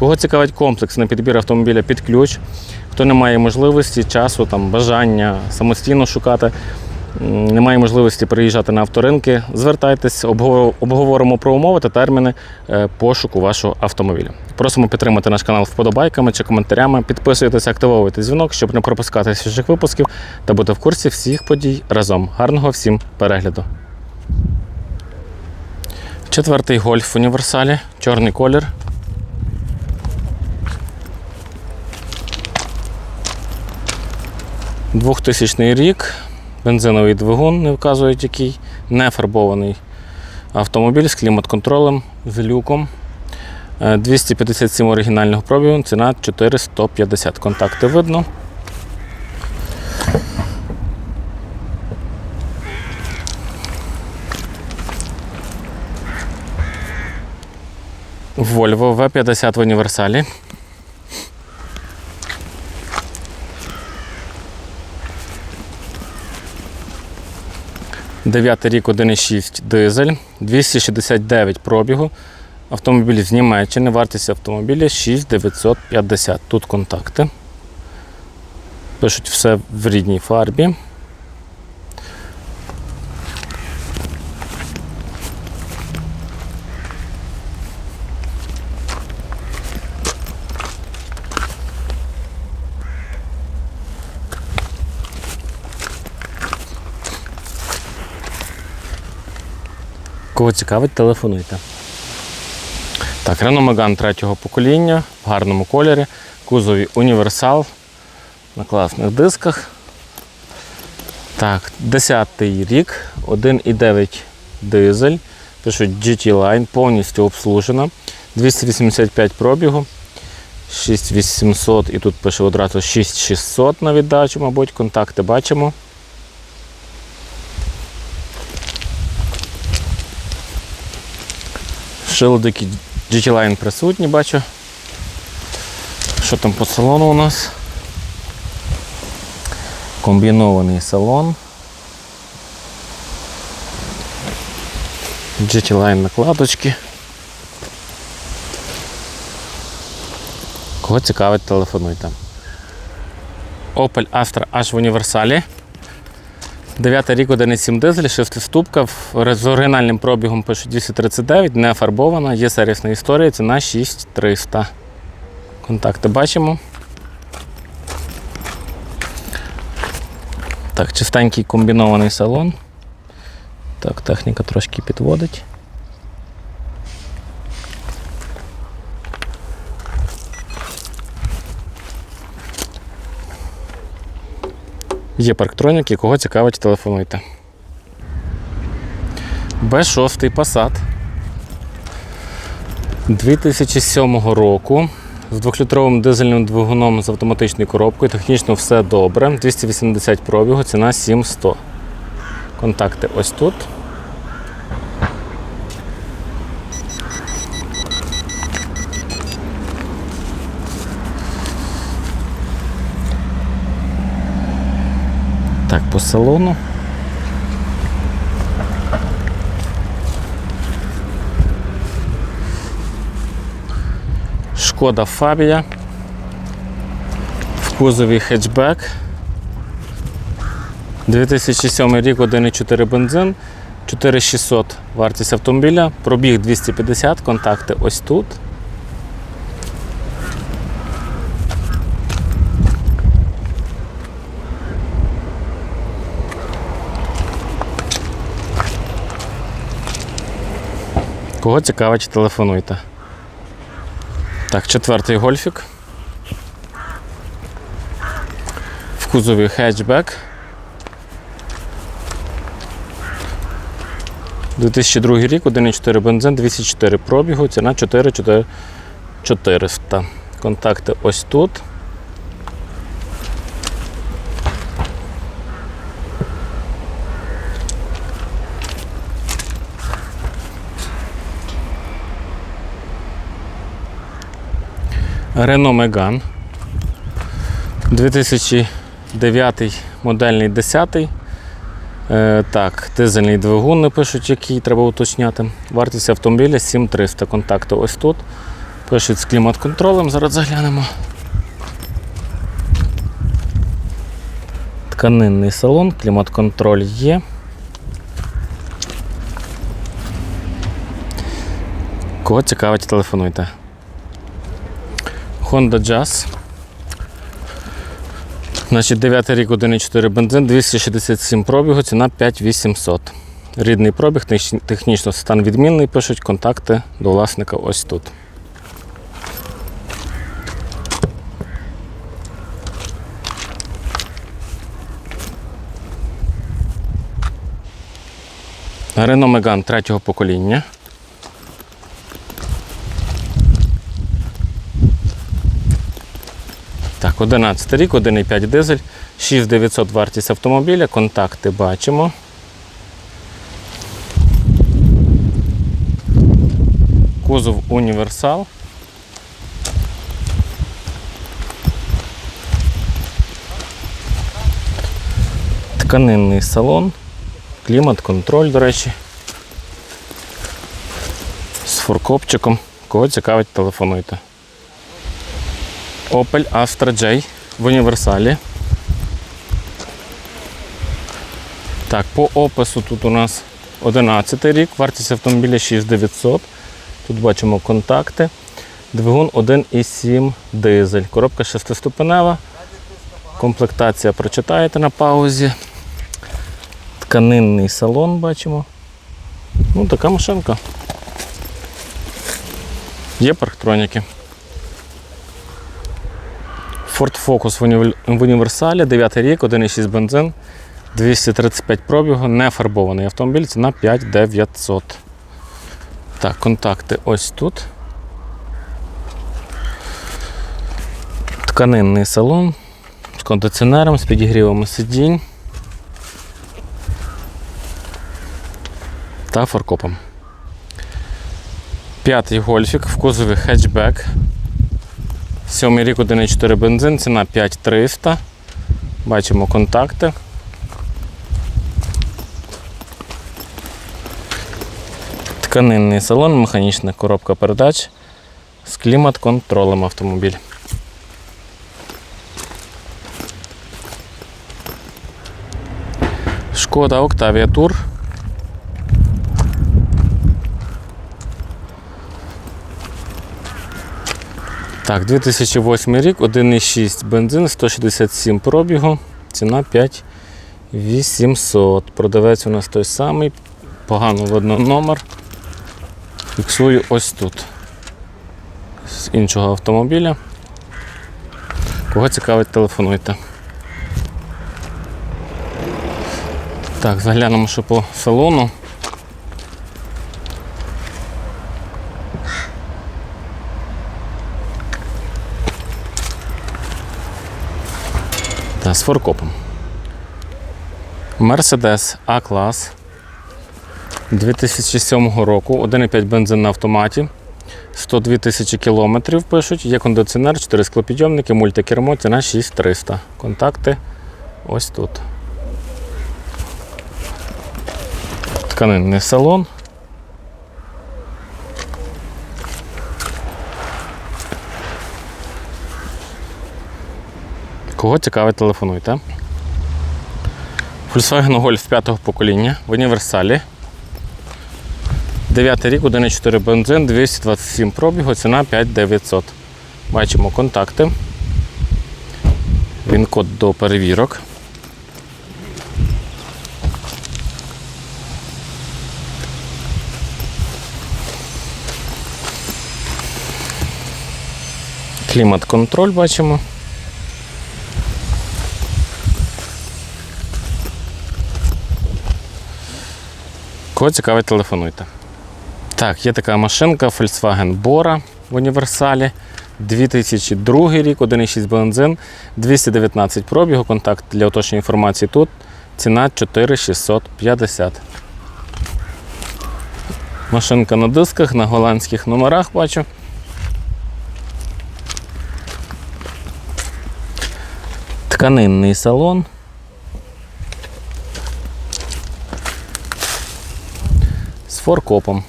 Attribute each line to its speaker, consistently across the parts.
Speaker 1: Кого цікавить комплексний підбір автомобіля під ключ, хто не має можливості, часу, там, бажання самостійно шукати, не має можливості приїжджати на авторинки, звертайтесь, обговоримо про умови та терміни е, пошуку вашого автомобіля. Просимо підтримати наш канал вподобайками чи коментарями. Підписуйтесь, активовуйте дзвінок, щоб не пропускати свіжих випусків та бути в курсі всіх подій разом. Гарного всім перегляду. Четвертий гольф в універсалі, чорний колір. 2000 рік, бензиновий двигун, не вказують який, не фарбований автомобіль з клімат-контролем, з люком. Е, 257 оригінального пробігу, ціна 450. Контакти видно. Volvo V50 в універсалі. Дев'ятий рік 1,6 дизель, 269 пробігу. Автомобіль з Німеччини, вартість автомобіля 6950. Тут контакти. Пишуть все в рідній фарбі. Кого цікавить, телефонуйте. Так, Renault Megane третього покоління в гарному кольорі, кузові універсал на класних дисках. Так, 10-й рік, 1,9 дизель. Пишуть GT Line, повністю обслужена. 285 пробігу. 6800 і тут пише одразу 6600 на віддачу, мабуть, контакти бачимо. Шилдики GT Line присутні, бачу. Що там по салону у нас? Комбінований салон. GT Line накладочки. Кого цікавить, телефонуйте. Opel Astra H в універсалі. 9 рік 1,7 дизель, шестиступка з оригінальним пробігом по 239, не фарбована, є сервісна історія, ціна 6300. Контакти бачимо. Так, чистенький комбінований салон. Так, техніка трошки підводить. Є парктронік, якого цікавить, телефонуйте. Б6 Passat 2007 року з 2-літровим дизельним двигуном з автоматичною коробкою. Технічно все добре. 280 пробігу, ціна 7100. Контакти ось тут. По салону. Шкода Фабія. В кузові хетчбек. 2007 рік 1,4 бензин. 4600 вартість автомобіля. Пробіг 250, контакти ось тут. Кого цікавить, телефонуйте. Так, четвертий гольфік. В кузові хетчбек. 2002 рік, 1,4 бензин, 204 пробігу, ціна 4400. Контакти ось тут. Renault Megane 2009 модельний 10. Е, так, дизельний двигун не пишуть, який треба уточняти. Вартість автомобіля 7300. Контакти ось тут. Пишуть з клімат-контролем, зараз заглянемо. Тканинний салон, клімат-контроль є. Кого цікавить, телефонуйте. Honda Jazz. Значить, 9 рік 1,4 бензин, 267 пробігу, ціна 5800. Рідний пробіг, технічно стан відмінний, пишуть контакти до власника ось тут. Renault Megane третього покоління. Так, 11 рік, 1,5 дизель, 6900 вартість автомобіля, контакти бачимо. Кузов універсал. Тканинний салон, клімат-контроль, до речі. З фуркопчиком. Кого цікавить, телефонуйте. Opel Astra J в універсалі. Так, по опису тут у нас 11 рік, вартість автомобіля 6900. Тут бачимо контакти. Двигун 1,7 дизель. Коробка шестиступенева. Комплектація прочитаєте на паузі. Тканинний салон бачимо. Ну, така машинка. Є парктроніки. Ford Focus в, універсалі, 9 рік, 1,6 бензин, 235 пробігу, не фарбований автомобіль, ціна 5900. Так, контакти ось тут. Тканинний салон з кондиціонером, з підігрівами сидінь та фаркопом. П'ятий гольфік в кузові хетчбек. Сьомий рік 1,4 бензин, ціна 5300. Бачимо контакти. Тканинний салон, механічна коробка передач з клімат-контролем автомобіль. Шкода Octavia Tour. Так, 2008 рік, 1,6 бензин, 167 пробігу, ціна 5800. Продавець у нас той самий, погано видно номер. Фіксую ось тут. З іншого автомобіля. Кого цікавить, телефонуйте. Так, заглянемо ще по салону. Та, з форкопом. Mercedes A-клас 2007 року, 1,5 бензин на автоматі, 102 тисячі кілометрів пишуть, є кондиціонер, 4 склопідйомники, мультикермо, ціна 6300. Контакти ось тут. Тканинний салон. Кого цікавить, телефонуйте. Volkswagen Golf 5 покоління в універсалі. 9 рік, 1,4 бензин, 227 пробігу, ціна 5900. Бачимо контакти. Він код до перевірок. Клімат-контроль бачимо. Кого цікавить, телефонуйте. Так, є така машинка Volkswagen Bora в універсалі. 2002 рік, 1,6 бензин, 219 пробігу. Контакт для уточнення інформації тут. Ціна 4650. Машинка на дисках, на голландських номерах бачу. Тканинний салон. Форкопом.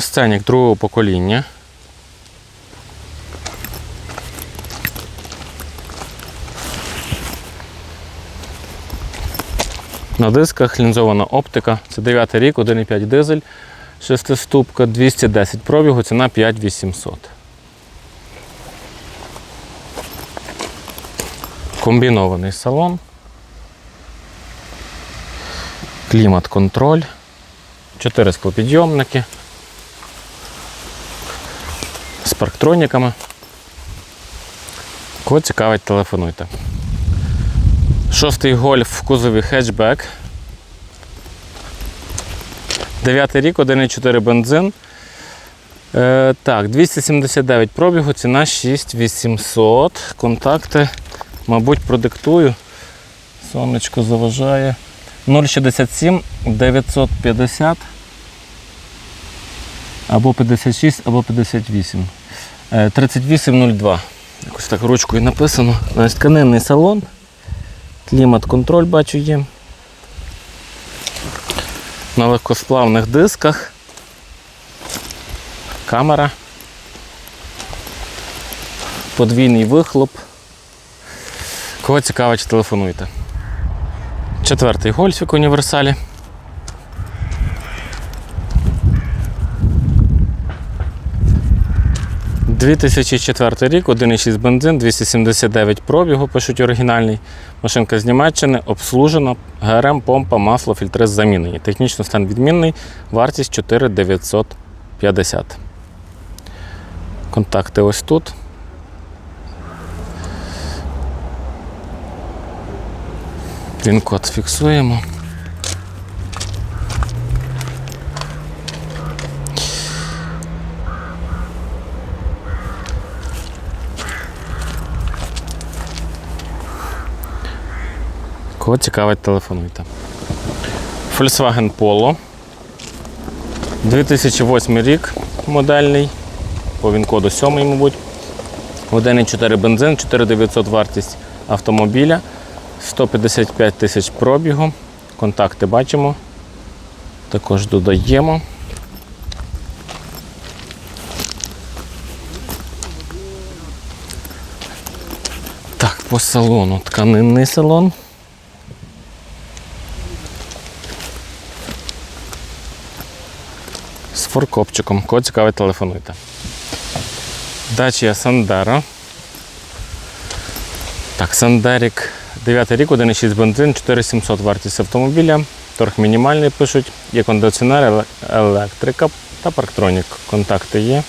Speaker 1: Scenic другого покоління. На дисках лінзована оптика. Це 9 рік, 1,5 дизель, 6 210 пробігу, ціна 5800. Комбінований салон. Клімат-контроль. 4 склопідйомники. З парктроніками. Кого цікавить, телефонуйте. Шостий гольф в кузові хетчбек. Дев'ятий рік, 1,4 бензин. Е, так, 279 пробігу, ціна 6800. Контакти, мабуть, продиктую. Сонечко заважає. 067 950 або 56, або 58. Е, 3802. Якось так ручкою написано. Ось тканинний салон. Клімат-контроль бачу є. На легкосплавних дисках. Камера. Подвійний вихлоп. Кого цікавить, телефонуйте. Четвертий гольфік універсалі. – 2004 рік, 1,6 бензин, 279 пробігу, пишуть оригінальний. Машинка з Німеччини, обслужена, ГРМ, помпа, масло, фільтри замінені. Технічно стан відмінний, вартість 4950. Контакти ось тут. Він код фіксуємо. Кого цікавить, телефонуйте. Volkswagen Polo. 2008 рік модельний. По він-коду 7, мабуть. 1,4 бензин, 4900 вартість автомобіля. 155 тисяч пробігу. Контакти бачимо. Також додаємо. Так, по салону. Тканинний салон. З форкопчиком. Кого цікавить, телефонуйте. Дачія Сандера. Так, Сандерік 9 рік, 1,6 бензин, 4700 вартість автомобіля. Торг мінімальний пишуть. Є кондиціонер, електрика та парктронік. Контакти є.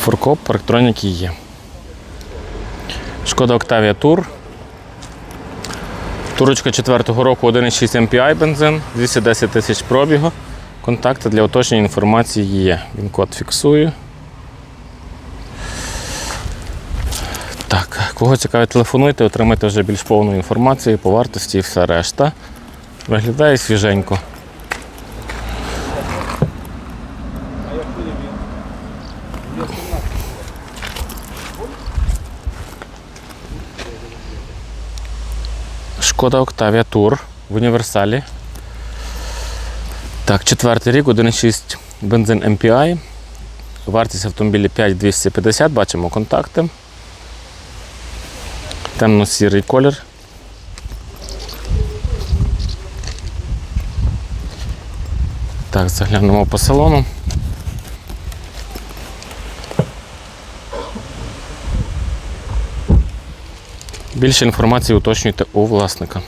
Speaker 1: Форкоп, парктроніки є. Шкода Octavia Tour. Турочка 4-го року 1,6 MPI бензин, 210 тисяч пробігу. Контакти для уточнення інформації є. Він код фіксую. Так, кого цікавить, телефонуйте, отримайте вже більш повну інформацію по вартості і все решта. Виглядає свіженько. Шкода Octavia Tour в універсалі. Так, четвертий рік, 1,6 бензин MPI. Вартість автомобіля 5250, бачимо контакти. Темно-сірий колір. Так, заглянемо по салону. Більше інформації уточнюйте у власника.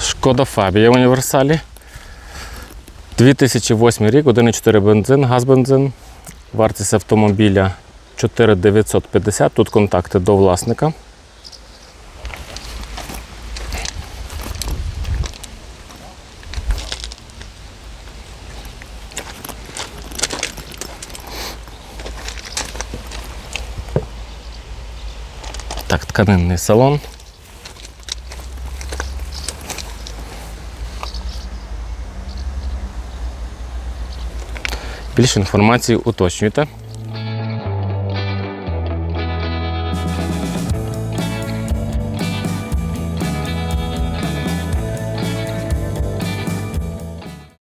Speaker 1: Шкода Фабія в універсалі. 2008 рік, 1,4 бензин, газ-бензин. Вартість автомобіля 4950. Тут контакти до власника. Так, тканинний салон. Більше інформації уточнюйте.